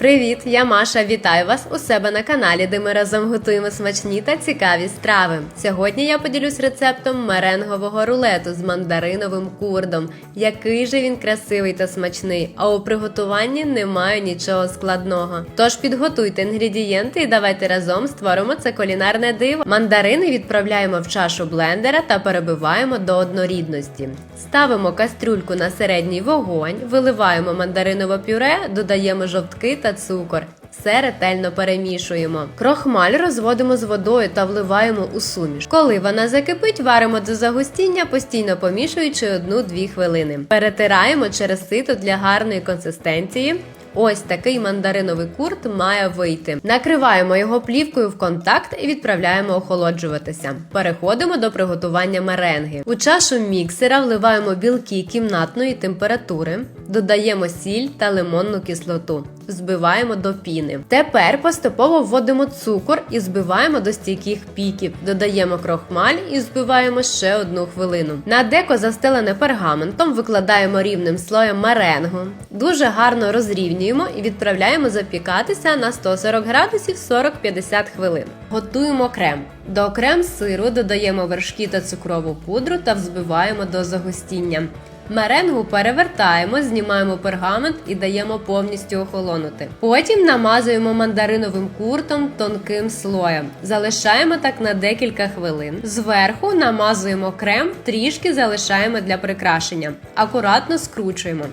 Привіт, я Маша. Вітаю вас у себе на каналі, де ми разом готуємо смачні та цікаві страви. Сьогодні я поділюсь рецептом меренгового рулету з мандариновим курдом. Який же він красивий та смачний, а у приготуванні немає нічого складного. Тож підготуйте інгредієнти і давайте разом створимо це кулінарне диво. Мандарини відправляємо в чашу блендера та перебиваємо до однорідності. Ставимо кастрюльку на середній вогонь, виливаємо мандаринове пюре, додаємо жовтки та цукор. Все ретельно перемішуємо. Крохмаль розводимо з водою та вливаємо у суміш. Коли вона закипить, варимо до загустіння, постійно помішуючи 1-2 хвилини. Перетираємо через сито для гарної консистенції. Ось такий мандариновий курт має вийти. Накриваємо його плівкою в контакт і відправляємо охолоджуватися. Переходимо до приготування меренги. У чашу міксера вливаємо білки кімнатної температури, додаємо сіль та лимонну кислоту. Збиваємо до піни. Тепер поступово вводимо цукор і збиваємо до стійких піків. Додаємо крохмаль і збиваємо ще одну хвилину. На деко застелене пергаментом викладаємо рівним слоєм меренгу. Дуже гарно розрівнюємо і відправляємо запікатися на 140 градусів 40-50 хвилин. Готуємо крем. До крем сиру додаємо вершки та цукрову пудру та взбиваємо до загустіння. Меренгу перевертаємо, знімаємо пергамент і даємо повністю охолонути. Потім намазуємо мандариновим куртом тонким слоєм. Залишаємо так на декілька хвилин. Зверху намазуємо крем, трішки залишаємо для прикрашення. Акуратно скручуємо.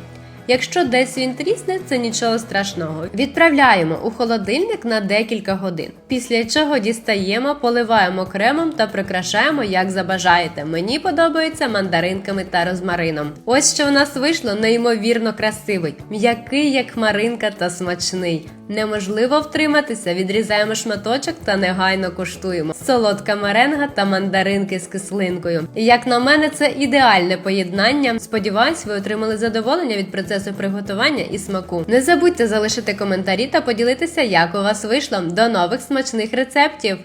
Якщо десь він трісне, це нічого страшного. Відправляємо у холодильник на декілька годин. Після чого дістаємо, поливаємо кремом та прикрашаємо, як забажаєте. Мені подобається мандаринками та розмарином. Ось що у нас вийшло неймовірно красивий, м'який, як хмаринка та смачний. Неможливо втриматися, відрізаємо шматочок та негайно куштуємо. Солодка меренга та мандаринки з кислинкою. Як на мене, це ідеальне поєднання. Сподіваюсь, ви отримали задоволення від процесу приготування і смаку. Не забудьте залишити коментарі та поділитися, як у вас вийшло. До нових смачних рецептів!